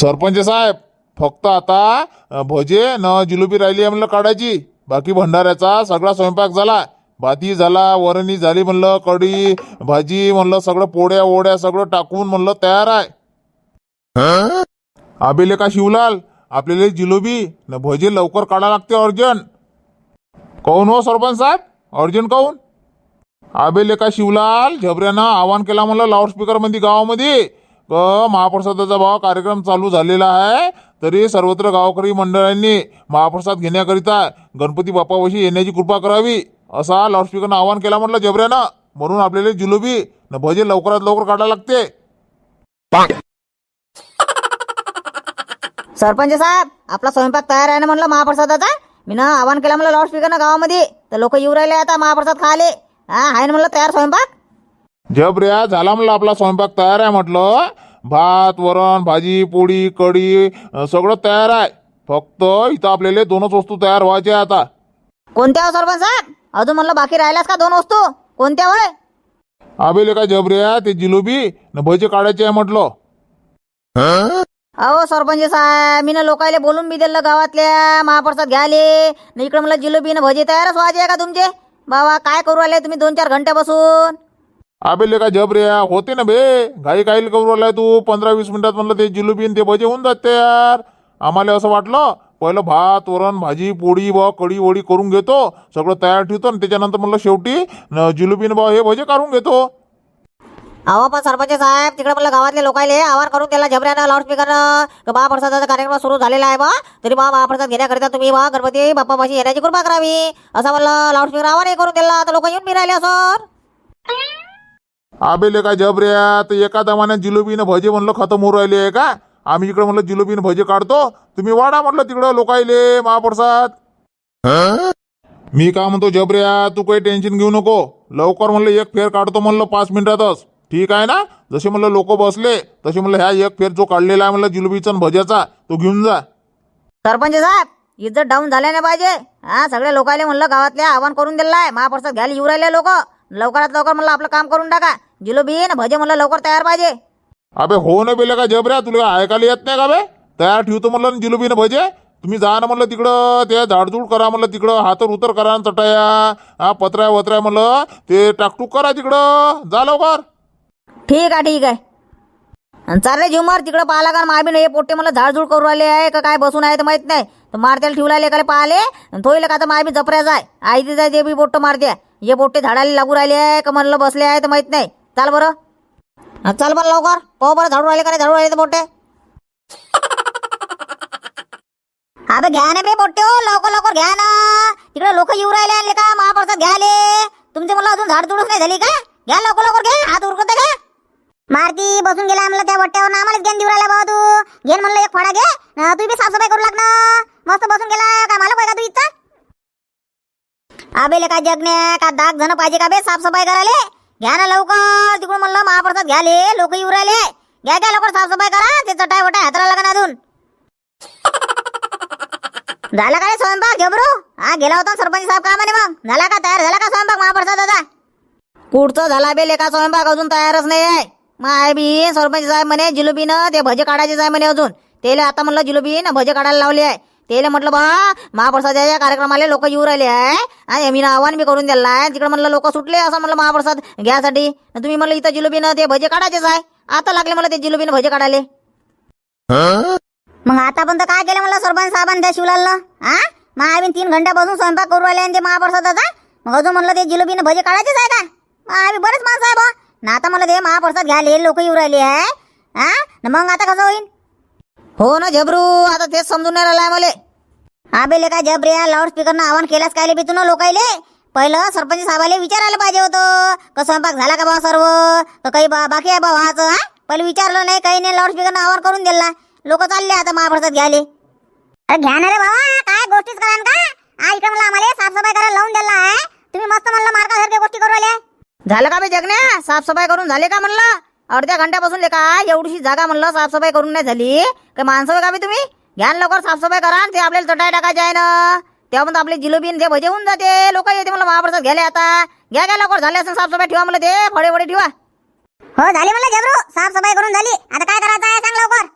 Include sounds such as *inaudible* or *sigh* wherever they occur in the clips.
सरपंच साहेब फक्त आता भजे न जिलोबी राहिली आहे म्हणलं काढायची. बाकी भंडाऱ्याचा सगळा स्वयंपाक झाला. भाती झाला वरणी झाली म्हणलं कढी भाजी म्हणलं सगळं पोळ्या ओढ्या सगळं टाकून म्हणलं तयार आहे. आबेले का शिवलाल आपल्याला जिलोबी न भजे लवकर काढा लागते अर्जंट. काऊन हो सरपंच साहेब? अर्जंट काऊन आबेले का शिवलाल झबऱ्यानं आवाहन केला म्हणलं लाऊडस्पीकरमध्ये गावामध्ये क महाप्रसादाचा भाव कार्यक्रम चालू झालेला आहे तरी सर्वत्र गावकरी मंडळांनी महाप्रसाद घेण्याकरिता गणपती बाप्पापाशी येण्याची कृपा करावी असा लाऊडस्पीकरनं आवाहन केला म्हटलं जबऱ्यानं. म्हणून आपल्याला जिलोबी न भजे लवकरात लवकर काढायला लागते. सरपंच साहेब आपला स्वयंपाक तयार आहे ना म्हणलं महाप्रसादाचा? मी ना आवाहन केला म्हणलं लाऊडस्पीकरनं गावामध्ये. तर लोक येऊ राहिले आता महाप्रसाद खाले हा आहे ना म्हणलं तयार स्वयंपाक? जबऱ्या झाला म्हणलं आपला स्वयंपाक तयार आहे म्हटलं. भात वरण भाजी पोळी कढी अं, सगळं तयार आहे. फक्त इथं आपल्याला दोनच वस्तू तयार व्हायच्या आहे आता. कोणत्या हो सरपंच साहेब? अजून म्हणलं बाकी राहिल्यास का दोन वस्तू? कोणत्या होय? आबेले काय जबऱ्या ते जिलोबी न भजे काढायचे आहे म्हटलं. अहो सरपंच साहेब मी ना लोकायले बोलून बी दिलं गावातल्या महाप्रसाद घ्याले न इकडे म्हणलं जिलेबी न भजी तयारच व्हायचे का तुमचे? बाबा काय करू राहिले तुम्ही दोन चार घंटे बसून? आबेले काय रे होते ना बे. घाई काही करू राहिलाय तू. पंधरा वीस मिनिटात म्हणलं ते जिलुबी आणि ते भजे होऊन जाते यार. आम्हाला असं वाटलं पहिलं भात वरण भाजी पोळी बा कढी वडी करून घेतो. सगळं तयार ठेवतो आणि त्याच्यानंतर म्हणलं शेवटी जिलुबीन बा हे भजे काढून घेतो. अहो पण सरपंच साहेब तिकडे म्हणलं गावातले लोकायले आवार करून त्याला झबऱ्यानं लाऊडस्पीकरनं का महाप्रसादाचा कार्यक्रम सुरू झालेला आहे बा. तरी बा महाप्रसाद घेण्याकरिता तुम्ही बा गणपती बाप्पापाशी येण्याची कृपा करावी. असं म्हणलं लाऊडस्पीकर आवारही करून त्याला तर लोक येऊन बी राहिले आबेले काय जबऱ्या तर एका दमाने जिलोबीनं भजे म्हणलं खतम होऊ राहिले आहे का? आम्ही इकडे म्हणलं जिलोबीनं भजे काढतो. तुम्ही वाढा म्हटलं तिकडं लोकायले महाप्रसाद. मी काय म्हणतो जबऱ्या तू काही टेन्शन घेऊ नको. लवकर म्हणलं एक फेर काढतो म्हणलं पाच मिनिटातच. ठीक आहे ना? जसे म्हणलं लोक बसले तसे म्हणलं ह्या एक फेर जो काढलेला आहे म्हणलं जिलोबीचा आणि भज्याचा तो घेऊन जा. सरपंच साहेब इज्जत डाऊन झाल्या नाही पाहिजे. हा सगळ्या लोकायले म्हणलं गावातल्या आवाहन करून दिलं आहे. महाप्रसाद घ्यायला येऊ राहिले लोक. लवकरात लवकर म्हणलं आपलं काम करून टाका. जिलोबी न भजे म्हणलं लवकर तयार पाहिजे. अबे हो ना बेले का जबऱ्या? तुला काय ऐकायला येत नाही का बे? तयार ठेवतो म्हणलं ना जिलोबीनं भजे. तुम्ही जा ना म्हणलं तिकडं ते झाडझूड करा म्हणलं तिकडं हातर उतर करा न चटाया. हा पत्र्या वत्र्या म्हणलं ते टाकटूक करा तिकडं. जा लवकर. ठीक आहे ठीक आहे. आणि चालले जीवमार तिकडं पाहिला का माबी हे पोट्टे मला झाडझूड करू राहिले आहे का काय बसून आहे तर माहीत नाही. तर मारत्याला ठेवू राहिले का पाहिले थोईले का तर माबी जपऱ्या जाय. आई ते जाय ते बी पोट्ट मारत्या. हे पोट्टे झाडाला लागू राहिले आहे का म्हणलं बसले आहे तर माहीत नाही. चाल बरं. हा, चाल बरं लवकर. पाहू बरं झाडू राहिले का नाही झाडू राहिले ते पोट्टे *laughs* अबे घ्या ना बे पोट्टे हो लवकर लवकर घ्या ना. तिकडे लोक येऊ राहिले आणले का? महाप्रसाद घ्याले तुमचे मला अजून झाड तुडूस नाही झाली का? घ्या लवकर लवकर घ्या. हात उरकत का मारती बसून गेला म्हणलं त्या वट्ट्यावर आम्हालाच घेऊन देऊ राहिला भाऊ तू. घेन म्हणलं एक फळा घे. अं, तू बी साफसफाई करू लाग ना. मस्त बसून गेला काय मला का तू इच्छा आबेले का जगने का दाग जण पाहिजे का बे? साफसफाई करायला? घ्या ना लवकर. तिकडून म्हणलं महाप्रसाद घ्याले लोक येऊ राहिले. घ्या घ्या लवकर साफसफाई करा. ते चटाई वटाय हाताला लागन अजून. *laughs* झाला का रे स्वयंपाक? झबरू हा गेला होता सरपंच साहेब का म्हणे मग. झाला का? तयार झाला का स्वयंपाक महाप्रसादाचा कुठचं झाला बे लेका स्वयंपाक. अजून तयारच नाही आहे माय बी सरपंच साहेब म्हणे जिलोबीनं ते भजे काढायचे आहे म्हणे अजून. तेले आता म्हणलं जिलोबी ना भजे काढायला लावले आहे. तेले म्हटलं बा महाप्रसादाच्या कार्यक्रमाला लोक येऊ राहिले आहे. आणि मी आव्हान बी करून दिलं आहे. तिकडे म्हणलं लोक सुटले असं म्हणलं महाप्रसाद घ्यासाठी. तुम्ही म्हणलं इथं जिलोबीनं ते भजे काढायचेच आहे. आता लागले मला ते जिलोबीनं भजे काढायले. मग आता पण तर काय केलं म्हणलं सरपंच साहेबांनी त्या शिवलालनं? हा? मग आम्ही तीन घंट्यापासून स्वयंपाक करू राहिले आणि ते महाप्रसादाचा? मग अजून म्हणलं ते जिलोबीनं भजे काढायचेच आहे का? मग आम्ही बरेच माणसं आहे बा. ना आता मला ते महाप्रसाद घ्यायला लोक येऊ राहिले आहे. हा? मग आता कसं होईल? हो ना जबरू आता तेच समजून नाही राहिलाय मला आबेले काय जबरे लाऊडस्पीकरनं आवाहन केल्यास काय बी तू हो लोकायले? पहिलं सरपंच साहेबाले विचारायला पाहिजे होतं. का स्वयंपाक झाला का बा सर्व? का काही बा बाकी आहे बा व्हायचं हा? पहिले विचारलं नाही काही नाही लाऊडस्पीकरनं आवाहन करून दिला. लोक चालले आता महाप्रसाद घ्यायले. अरे घ्या ना रे बाबा काय गोष्टीच करा का? आज इकडे मला आम्हाला साफसफाई करायला लावून दिला आहे तुम्ही मस्त म्हणलं मार्कासारख्या गोष्टी करू राहिल्या. झालं का बे जगण्या? साफसफाई करून झाले का म्हणलं? अर्ध्या घंट्यापासून का एवढीशी जागा म्हणलं साफसफाई करून नाही झाली. काय माणसं का बे तुम्ही? घ्या ना लवकर साफसफाई करा ते आपल्याला चटाई टाकायचे आहे ना. तेव्हा पण आपली जिलोबी ते भजे होऊन जाते. लोक येते मला महाप्रसाद घ्यायला आता. घ्या घ्या लवकर. झाले असं साफसफाई ठेवा मला ते. फळे फळे ठेवा. हो झाली म्हणलं जबरू साफसफाई करून झाली. आता काय करायचं आहे सांग लवकर.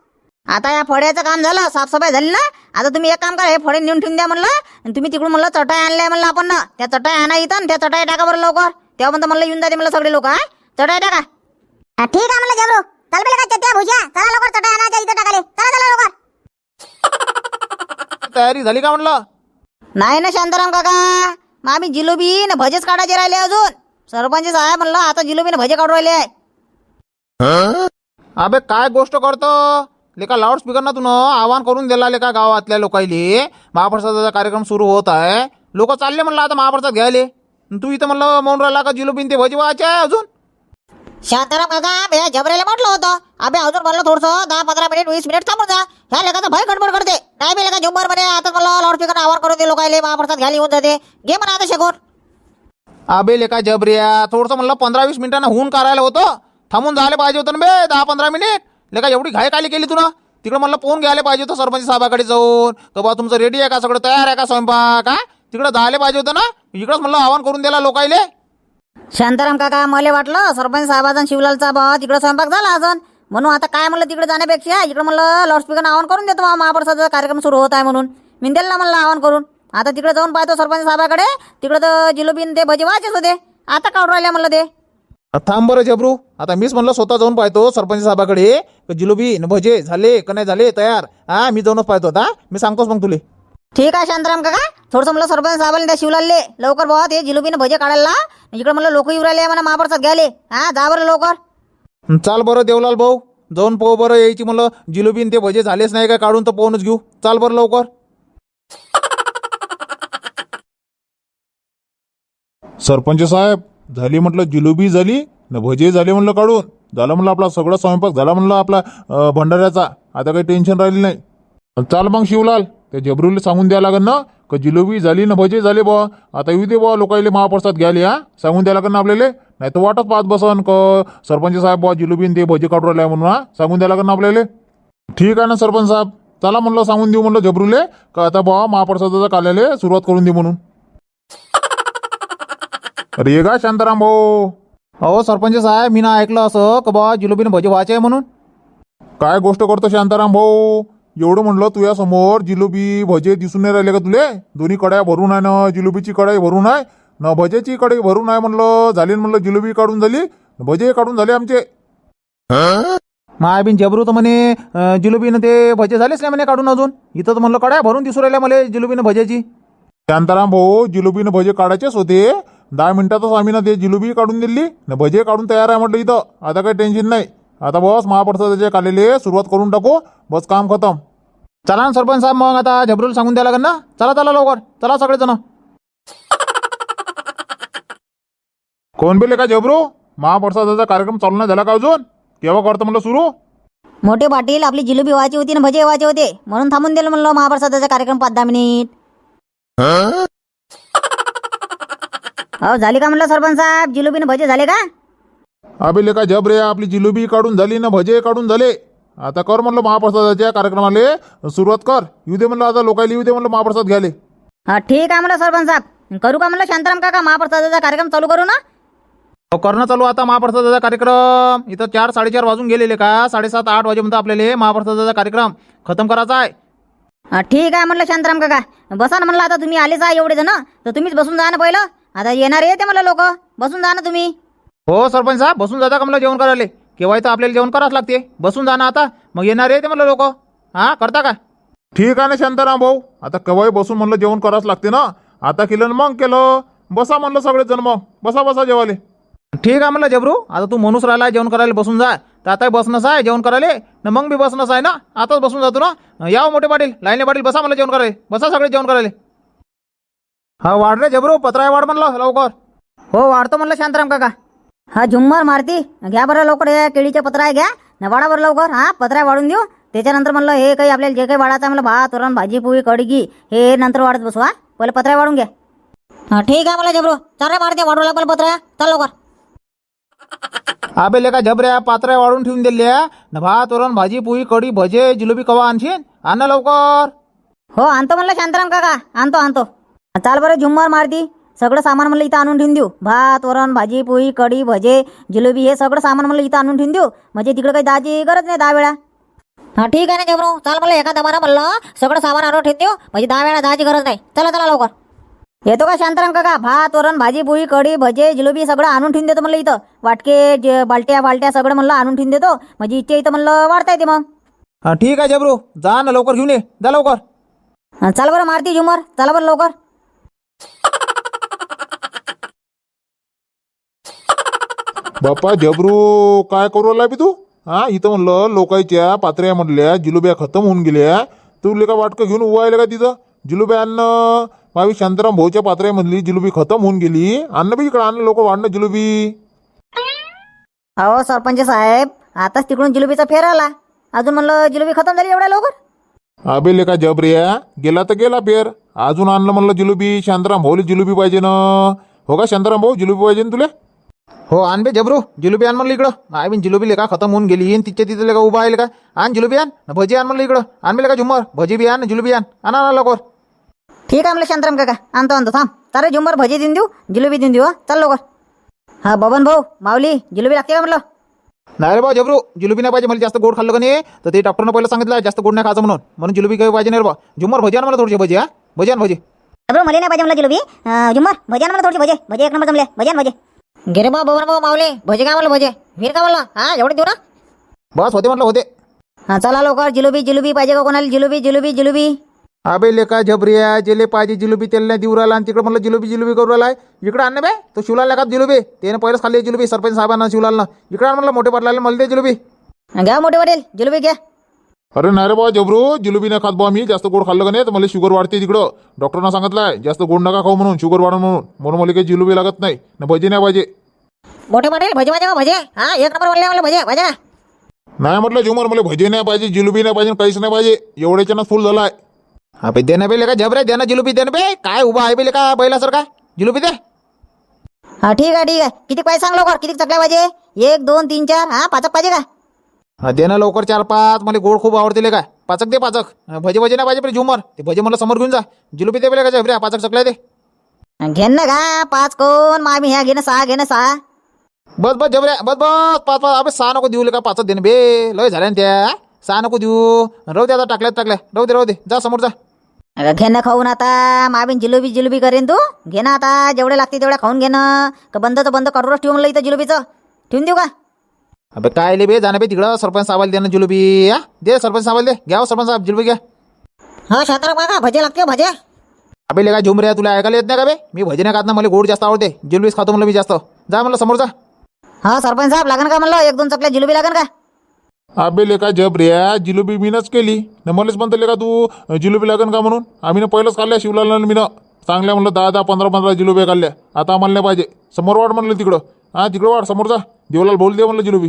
आता या फड्याचं काम झालं. साफसफाई झाली ना? आता तुम्ही एक काम करा हे फडे नेऊन ठेवून द्या म्हणलं. आणि तुम्ही तिकडून म्हणलं चटाई आणल्या म्हणलं आपण ना त्या चटाई आणा इथं आणि त्या चटाई टाका बरं लवकर. तेव्हा म्हणतं म्हणलं येऊन जाते म्हणलं सगळे लोक हा? चटाई टाका. ठीक आहे म्हणलं जबरू चल चट्ट्या भुजिया. चला लवकर चटाई आणायच्या इथं टाकाले चला चला लवकर. *laughs* तयारी झाली का म्हणलं? नाही ना शांताराम काका. मग आम्ही जिलोबी न भजेच काढायचे राहिले अजून. सरपंच साहेब म्हणलं आता जिलोबी न भजे काढून राहिले आहे अबे काय गोष्ट करतो? लेका लाऊडस्पीकर ना तुन आवाहन करून दिला लेका गावातल्या लोकायले? महाप्रसादाचा कार्यक्रम सुरू होत आहे. लोक चालले म्हणलं आता महाप्रसाद घ्यायले. अन तू इथं म्हणलं म्हणून राहिला का जिलोबीन ते भजी व्हायचे आहे अजून? शांताराम काका भैया जबरेला म्हटलं होतं. अबे अजून म्हणलं थोडंसं दहा पंधरा मिनिट वीस मिनिट थांबून जा. ह्या लेखाचा भय गडबड करते. काय बेले लेखा झुंबरमध्ये आता मला लाऊडस्पीकर आवार करून दे लोकायले महाप्रसाद घ्यायला येऊन जाते. घे म्हणा आता शेकून अबे लेखा जबरिया थोडंसं म्हणलं पंधरा वीस मिनिटांना होऊन करायला होतं. थांबून जायला पाहिजे होतं ना बे दहा पंधरा मिनिट. लेखा एवढी घाई काली केली तुला तिकडं म्हणलं फोन घ्यायला पाहिजे होतं सरपंच साहेबाकडे जाऊन. का बा तुमचं रेडी आहे का सगळं? तयार आहे का स्वयंपाक हा? तिकडं जायला पाहिजे होतं ना. इकडंच म्हणलं आवाहन करून दिला लोकायले. शांताराम काका मला वाटलं सरपंच साहेबाचा शिवलालचा बा तिकडे स्वयंपाक झाला अजून म्हणून आता काय म्हणलं तिकडे जाण्यापेक्षा इकडे म्हणलं लाऊडस्पीकर आवाहन करून देतो बा महाप्रसादाचा कार्यक्रम सुरू होत आहे म्हणून. मी दिलं ना म्हणलं आवाहन करून. आता तिकडे जाऊन पाहतो सरपंच साहेबाकडे तिकडे तर जिलोबीन ते भजी वाचेच होते. आता काढून राहिले म्हणलं ते. थांब बरं जबरू आता मीच म्हणलं स्वतः जाऊन पाहतो सरपंच साहेबाकडे जिलोबीन जिलोबी भजे झाले का नाही झाले तयार? हा मी जाऊनच पाहतो आता मी सांगतोच मग तुले. ठीक आहे शांताराम काका. थोडंसं म्हणलं सरपंच साहेबांनी त्या शिवलालले. लवकर बाबा ते जिलोबीनं भजे काढायला. इकडे म्हणलं लोक येऊ राहिले म्हणा महाप्रसाद घ्यायले. हा जा बरं लवकर. चाल बरं देवलाल भाऊ. जाऊन पाहू बरं यायची म्हणलं जिलोबीन ते भजे झालेच नाही का काढून तर पाहूनच घेऊ. चाल बरं लवकर. सरपंच साहेब झाली म्हटलं जिलोबी झाली न भजे झाले म्हणलं काढून. झालं म्हणलं आपला सगळा स्वयंपाक झाला म्हणलं आपला अं, भंडाऱ्याचा. आता काही टेन्शन राहिली नाही. चाल मग शिवलाल. त्या जबरूला सांगून द्या लागेल ना? का जिलोबी झाली ना भजे झाले बुवा? आता येऊ दे बुवा लोकायले महाप्रसाद घ्यायले हा? सांगून द्या लागेल ना आपल्याला? नाही तर वाटत पाहत बसन क सरपंच साहेब बुवा जिलोबीन ते भजे काढून राहिले म्हणून हा? सांगून द्या लागेल ना आपल्याला? ठीक आहे ना सरपंच साहेब. चला म्हणलं सांगून देऊ म्हणलं जबरूले का आता बुवा महाप्रसादाचा काल्याले सुरुवात करून दे म्हणून. अरे का शांताराम भाऊ. अहो सरपंच साहेब मी ना ऐकलं असं का बा जिलोबीन भजे व्हायचे आहे म्हणून? काय गोष्ट करतो शांताराम भाऊ? एवढं म्हणलं तुझ्या समोर जिलोबी भजे दिसून नाही राहिले का तुले? दोन्ही कड्या भरून आहे ना जिलोबीची कढाई भरून आहे. ना भजेची कढाई भरून आहे म्हणलं झाली म्हणलं जिलोबी काढून झाली. भजे काढून झाले आमचे. मायाबीन जबरू तर म्हणे जिलोबीनं ते भजे झालेच नाही म्हणे काढून अजून. इथं तर म्हणलं कड्या भरून दिसू राहिल्या मला जिलोबीनं भजेची. शांताराम भाऊ जिलोबीनं भजे काढायचेच होते. दहा मिनिटातच आम्ही ना ते जिलोबी काढून दिली. ना भजे काढून तयार आहे म्हटलं इथं. आता काही टेन्शन नाही. आता बस महाप्रसादाचे कालेले सुरुवात करून टाकू. बस काम खतम. चला ना सरपंच साहेब मग आता जबरूला सांगून द्या लागेल ना? चला चला लवकर. चला सगळेजण. कोण बेले का जबरू महाप्रसादाचा कार्यक्रम चालू नाही झाला का अजून? केव्हा करतो म्हणलं सुरू? मोठे पाटील आपली जिलोबी व्हायची होती ना भजे व्हायचे होते. म्हणून थांबून दिलं म्हणलं महाप्रसादाचा कार्यक्रम पाच दहा मिनिट. हो? झाली का म्हणलं सरपंच साहेब? जिलोबीनं भजे झाले का? अबे लेका जब रे आपली जिलोबी काढून झाली ना भजे काढून झाले. आता कर म्हणलं महाप्रसादाच्या कार्यक्रमाले सुरुवात कर. येऊ दे म्हणलं आता लोकायला येऊ दे म्हणलं महाप्रसाद घ्यायले. हा ठीक आहे म्हणलं सरपंच साहेब. करू का म्हणलं शांताराम काका महाप्रसादाचा कार्यक्रम चालू करू ना? अहो, करणं चालू आता महाप्रसादाचा कार्यक्रम. इथं चार साडेचार वाजून गेलेले का? साडेसात आठ वाजेपर्यंत आपल्याला महाप्रसादाचा कार्यक्रम खतम करायचा आहे. हा ठीक आहे म्हणलं शांताराम काका. बसा ना म्हणलं आता तुम्ही आलेच आहे एवढे जण तर तुम्हीच बसून जा ना पहिलं. आता येणार येते म्हणलं लोक. बसून जा ना तुम्ही. हो सरपंच साहेब बसून जाता का मला जेवण करायला? केव्हा इथं आपल्याला जेवण करावंच लागते. बसून जा ना आता. मग येणार आहे ते म्हणलं लोक. हा करता का? ठीक आहे ना शांताराम भाऊ. आता केव्हाही बसून म्हणलं जेवण करावंच लागते ना. आता केलं ना मग केलं. बसा म्हणलं सगळे जण मग. बसा बसा जेवाले ठीक आहे म्हणलं जबरू. आता तू म्हणूस राहिला जेवण करायला बसून जा. तर आता बसणंच आहे जेवण करायला. न मग बी बसणंच आहे ना. आताच बसून जातो ना. या हो मोठे पाटील. लाईने पाटील बसा मला जेवण करायला. बसा सगळे जेवण करायला. हा वाढ रे जबरू. पत्राय वाढ म्हणलं लवकर. हो वाढतो म्हणलं शांताराम काका. हा झुम्मर मारती. घ्या बरं लवकर हे केळीचे पत्राय घ्या. न वाढा बरं लवकर हा पत्राय वाढून देऊ. त्याच्यानंतर म्हणलं हे काही आपल्याला जे काही वाढायचं म्हणलं भात वरण भाजी पोळी कडगी हे नंतर वाढत बसू हा. पहिले पत्राय वाढून घ्या. हा ठीक आहे मला जबरो चालेल वाढते वाढू लागलं पत्राय चल लवकर. अबे लेका जबऱ्या पात्र्या वाढून ठेवून दिल्या न भात वरण भाजी पोळी कढी भजे जिलोबी कवा आणशीन आण ना लवकर. हो आणतो म्हणलं शांताराम काका. आणतो आणतो. चाल बरं झुम्मर मारती. सगळं सामान म्हणलं इथं आणून ठेवून देऊ. भात वरण भाजी पोळी कढी भजे जिलेबी हे सगळं सामान म्हणलं इथं आणून ठेवून देऊ. म्हणजे तिकडे काही दहाची गरज नाही दहा वेळा हा ठीक आहे ना जबरू चाल म्हणलं एका दमानं म्हणलं सगळं सामान आणून ठेवते म्हणजे दहा वेळा जायची गरज नाही. चला चला लवकर. येतो का शांताराम काका भात वरण भाजी पोळी कढी भजे जिलेबी सगळं आणून ठेवून देतो म्हणलं इथं. वाटके जे बालट्या बालट्या सगळं म्हणलं आणून ठेवून देतो. म्हणजे इथे इथं म्हणलं वाढता येते मग. हा ठीक आहे जबरू जा ना लवकर घेऊन ये. जा लवकर. हा, चला बरं मारती झुमर. चला बरं लवकर. बाप्पा जबरू काय करू राहिला बी तू? हा इथं म्हणलं लोकांच्या पात्र्या म्हणल्या जिलुब्या खतम होऊन गेल्या. तू लेका वाटकं घेऊन उभा आहे का तिथं? जिलुब्या अन्न मावी शांताराम भाऊच्या पात्र्या म्हणली जिलुबी खतम होऊन गेली. अन्न बी इकडं आणलं लोक वाढणं जिलुबी. अहो सरपंच साहेब आताच तिकडून जिलेबीचा फेर आला. अजून म्हणलं जिलेबी खतम झाली एवढ्या लवकर? अबे लेका जबऱ्या गेला तर गेला पेर अजून आणलं म्हणलं जिलुबी शांताराम भाऊला जिलुबी पाहिजे ना हो का शांताराम भाऊ जिलुबी पाहिजे ना तुला? हो आण बे जबरू. जिलेबी आण म्हणलं इकडं. आय बिन जिलेबी लेका खतम होऊन गेली. आणि तिच्या तिथे लेका उभा आहे का आण जिलेबी आण. न भजी आण म्हणलं इकडं. आण बे लेका झुमर भजी बी आण जिलेबी आण. आणा ना लवकर. ठीक आहे म्हणलं शांताराम काका. आणतो आणतो. थांब. चालेल झुमर भजी देऊन देऊ. जिलेबी देऊन देऊ हं? चल लवकर. हा बबन भाऊ माऊली जिलेबी लागते का म्हणलं? नाही रे बा जबरू. जिलेबी नाही पाहिजे. मला जास्त गोड खाल्लं का नाही? तर ते डॉक्टरनं पहिलं सांगितलं जास्त गोड नाही खायचं म्हणून. म्हणून जिलेबी काही पाहिजे नाही रे बा. झुमर भजी आण मला थोडीशी भजी हा. भजी आण भजी. बरोबर मला नाही पाहिजे म्हणलं जिलेबी. अं, झुमर भजी आण मला थोडी भजे. भजे एक नंबर जमले. भजी आण भजे. गिरे बा बबन भाऊ माऊली. भजी काय म्हणलं भजे. वीर का म्हणलं हा एवढे देऊ ना? बस होते म्हटलं होते. हा चला लवकर. जिलेबी जिलेबी पाहिजे का कोणाला? जिलेबी जिलेबी जिलेबी. अबे लेका झबरिया जेले पाहिजे जिलेबी तेल नाही देऊ राहिला. आणि तिकडे म्हणलं जिलेबी जिलेबी करू राहिला इकडे आण ना बे. तो शिवलाल लेका जिलेबी. त्याने पहिलेच खाल्ली जिलेबी सरपंच साहेबांना शिवलालनं. इकडे आण म्हणलं मोठे पाटलाला मला दे जिलेबी. घ्या मोठे वडील जिलेबी घ्या. अरे नाही रे बाबा जबरू जिलुबी नाही खात बा मी जास्त गोड खाल्लं का नाही? तर मला शुगर वाढते तिकडं. डॉक्टरना सांगितलंय जास्त गोड नका खाऊ म्हणून शुगर वाढ म्हणून. म्हणून मला काही जिलुबी लागत नाही. ना भजी नाही पाहिजे. मोठे वडील भजी का भजे? हा एक नंबर म्हणले मला भजे भजे. का नाही म्हटलं झुमर मला भजी नाही पाहिजे जिलुबी नाही पाहिजे काहीच नाही पाहिजे. एवढ्याच्यानं फुल झालाय. अबे दे ना बे लेका झबरे दे ना जिलेबी दे ना बे. काय उभा आहे बे लेका बैलासारखा? जिलेबी दे. हा ठीक आहे ठीक आहे. किती पाहिजे सांग लवकर किती चकल्या पाहिजे? एक दोन तीन चार. हा पाचक पाहिजे का? हा दे ना लवकर चार पाच. मला गोड खूप आवडते लेका पाचक दे पाचक. भजी भजी नाही पाहिजे बे झुमर. ते भजी मला समोर घेऊन जा. जिलेबी दे लेका झबऱ्या पाचक चकल्या दे. घेन ना का पाच कोण? आम्ही ह्या घेणं सहा घेणं सहा. बस बस जबऱ्या. बस बस. पाच पाच. अबे सहा नको देऊ लेका पाचच दे ना बे लय झाल्या ना त्या. सहा नको देऊ. राहू दे आता टाकल्यात टाकल्या राहू दे राहू दे. जा समोर जा. अगं घेणं खाऊन आता. माबीन जिलेबी जिलेबी करेन तू. घे ना आता. जेवढे लागते तेवढ्या खाऊन घेणं का बंदचं बंद कटोरच ठेवून म्हणलं इथं जिलेबीचं. ठेवून देऊ का? अबे काय ले बे? जाणं बे तिकडं. सरपंच साहेबाला दे ना जिलेबी. हा दे सरपंच साहेबाला दे. घ्या हो सरपंच साहेब जिलेबी घ्या. हा शांताराम काका भजे लागते भजे. अबे लेका झुमऱ्या तुला ऐकायला येत नाही का बे? मी भजी नाही खात ना मला गोड जास्त आवडते. जिलेबीच खातो म्हणलं मी जास्त. जा म्हणलं समोर जा. हा सरपंच साहेब लागन का म्हणलं? एक दोन चकल्या जिलेबी लागन का? अबे लेका जबऱ्या जिलुबी मीनच केली. न मलाच म्हणतो लेका तू जिलुबी लागन का म्हणून? आम्ही ना पहिलंच खाल्ल्या शिवलाला मीनं चांगल्या म्हणलं दहा दहा पंधरा पंधरा जिलुब्या खाल्ल्या. आता आम्हाला नाही पाहिजे. समोर वाढ म्हणलं तिकडं. हा तिकडं वाढ समोर जा. देवलाल बोल दे म्हणलं जिलुबी.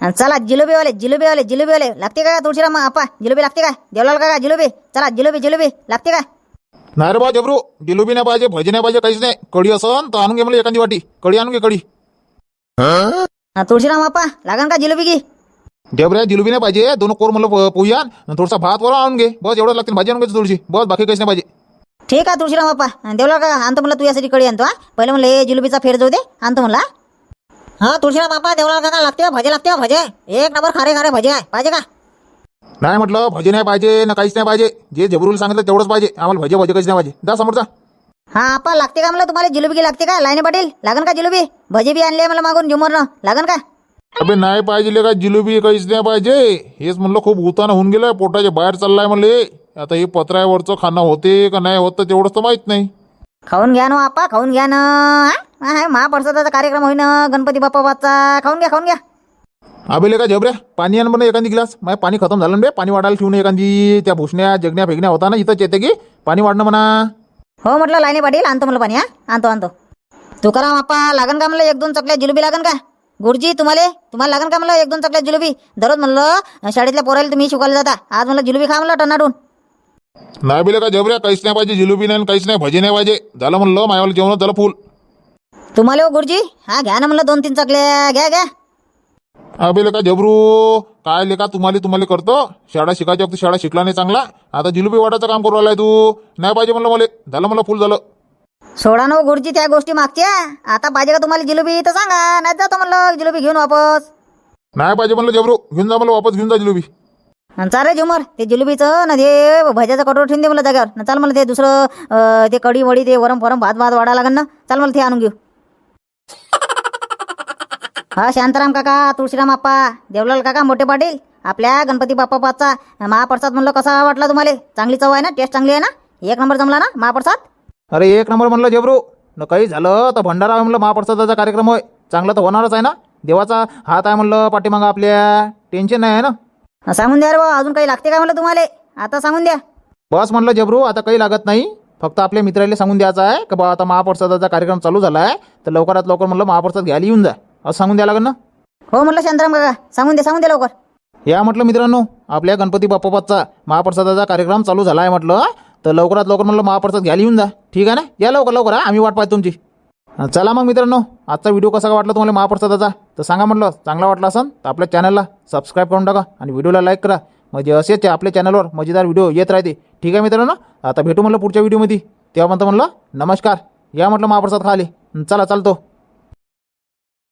आणि चला जिलेबीवाले जिलेबीवाले जिलेबीवाले. लागते का तुळशीराम आपा? जिलेबी लागते का? देवलाल काका जिलेबी. चला जिलेबी जिलेबी. लागते का? नाही रे बा जबरू. जिलुबी नाही पाहिजे भजी नाही पाहिजे काहीच नाही. कढी असन तर आणून घे मला एखादी वाटी. कढी आणून घे कढी. हा, तुळशीराम आपा लागन का जिलेबी की जबऱ्या जिलुबी नाही पाहिजे. दोन कोर म्हणलं प- पोळी आण आणि थोडासा भात वर आणून घे. बस एवढं लागतील. भाजी आणून घे थोडीशी बस बाकी काहीच नाही पाहिजे. ठीक आहे तुळशीराम बाप्पा देवला का आणतो म्हणलं तू यासाठी कडी आणतो हा. पहिले म्हणलं हे जिलेबीचा फेर जाऊ दे. आणतो म्हणला हा तुळशीराम बाप्पा देवला काका लागते भजे लागते भजे. एक नंबर खारे खारे भजे आहे. पाहिजे का? नाही म्हटलं भजी नाही पाहिजे ना काहीच नाही पाहिजे. जे जबरूला सांगितलं तेवढंच पाहिजे. आम्हाला भजी भजी काहीच नाही पाहिजे. जा समोर जा हा आपा लागते का म्हणलं तुम्हाला? जिलेबी की लागते का? लाईने पाटील लागन का जिलेबी? भजी बी आणली मला मागून झुमरनं. लागन का? अबे नाही पाहिजे का? जिलुबी काहीच नाही पाहिजे. हेच म्हणलं खूप उताना होऊन गेलं. पोटाच्या बाहेर चाललाय म्हणले. आता हे पत्र्यावरचं खाणं होते का नाही होत तेवढंच तर माहीत नाही. खाऊन घ्या ना आपा खाऊन घ्या ना. हा? महाप्रसादाचा कार्यक्रम होईन गणपती बाप्पा बाप्पाचा खाऊन घ्या खाऊन घ्या. अबे का झबऱ्या? पाणी आण म्हणून एखादी ग्लास. माझं पाणी खतम झालं ना बे पाणी वाढायला ठेवून एखादी त्या भुसण्या जगण्या फेगण्या होता ना इथंच येते की? पाणी वाढणं म्हणा. हो म्हटलं लाईने पाटील आणतो म्हणलं पाणी हा. आणतो आणतो. तुकाराम आपा लागन का म्हणलं एक दोन चकल्या जिलेबी लागन का? गुरुजी तुम्हाला? तुम्हाला लागन का म्हणलं एक दोन चकल्या जिलेबी? दररोज म्हणलं शाळेतल्या पोराला तुम्ही शिकवायला जाता. आज म्हणलं जिलेबी खा म्हणलं टनाडून नाही बिले का झबऱ्या काहीच नाही पाहिजे जिलुबी नाही काहीच नाही भजी नाही पाहिजे. झालं म्हणलं मायावाला जेवण झालं फुल. तुम्हाला हो गुरुजी? हा घ्या ना म्हणलं दोन तीन चकल्या. घ्या घ्या. अबे का जबरू? काय लेका तुम्हाला तुम्हाला करतो. शाळा शिकायच्या वक्ती शाळा शिकला नाही चांगला. आता जिलुबी वाटायचं काम करू राहिलाय तू. नाही पाहिजे म्हणलं मला. झालं म्हणलं फुल झालं. सोडा ना हो गुरुजी त्या गोष्टी मागच्या. आता पाहिजे का तुम्हाला जिलेबी तर सांगा. नाही जातो म्हणलं जिलेबी घेऊन वापस. नाही पाहिजे म्हणलं जबरू. घेऊन जा मला वापस घेऊन जा जिलुबी. चाल रे झुमर ते जिलेबीचं ना ते भज्याचं कटोर ठेवून दे मला जाग्यावर ना चाल मला ते दुसरं अं, ते कडी वडी ते वरम फरम भात भात वाढा लागेल ना. चाल मला ते आणून घेऊ. हा शांताराम काका तुळशीराम आप्पा देवलाल काका मोठे पाटील आपल्या गणपती बाप्पा पाचचा महाप्रसाद म्हणलं कसा वाटला तुम्हाला? चांगली चव आहे ना? टेस्ट चांगली आहे ना? एक नंबर जमला ना महाप्रसाद? अरे एक नंबर म्हणलं जबरू न काही झालं तर भंडारा आहे म्हणलं महाप्रसादाचा कार्यक्रम होय. चांगलं तर होणारच आहे ना? देवाचा हात आहे म्हणलं पाठीमागं आपल्या. टेन्शन नाही आहे ना? सांगून द्या रे अजून काही लागते का म्हणलं तुम्हाला? आता सांगून द्या. बस म्हणलं जबरू आता काही लागत नाही. फक्त आपल्या मित्राला सांगून द्यायचं आहे की बा आता महाप्रसादाचा कार्यक्रम चालू झाला आहे तर लवकरात लवकर म्हणलं महाप्रसाद घ्यायला येऊन जा. असं सांगून द्यावं लागेल ना. हो म्हटलं शांताराम काका सांगून दे सांगून दे लवकर. या म्हटलं मित्रांनो आपल्या गणपती बाप्पाचा महाप्रसादाचा कार्यक्रम चालू झाला आहे म्हटलं तर लवकरात लवकर म्हटलं महाप्रसाद घ्यायला येऊन जा. ठीक आहे ना? या लवकर लवकर हा. आम्ही वाट पाहतो तुमची. चला मग मित्रांनो आजचा व्हिडिओ कसा वाटला तुम्हाला महाप्रसादाचा? तर सांगा म्हटलं चांगला वाटला असेल तर आपल्या चॅनलला सबस्क्राईब करून टाका आणि व्हिडिओला लाईक करा. म्हणजे असेच आपल्या चॅनलवर मजेदार व्हिडिओ येत राहते. ठीक आहे मित्रांनो आता भेटू म्हटलं पुढच्या व्हिडिओमध्ये तेव्हा म्हणतं म्हणलं नमस्कार. या म्हटलं महाप्रसाद खाली. चला चालतो.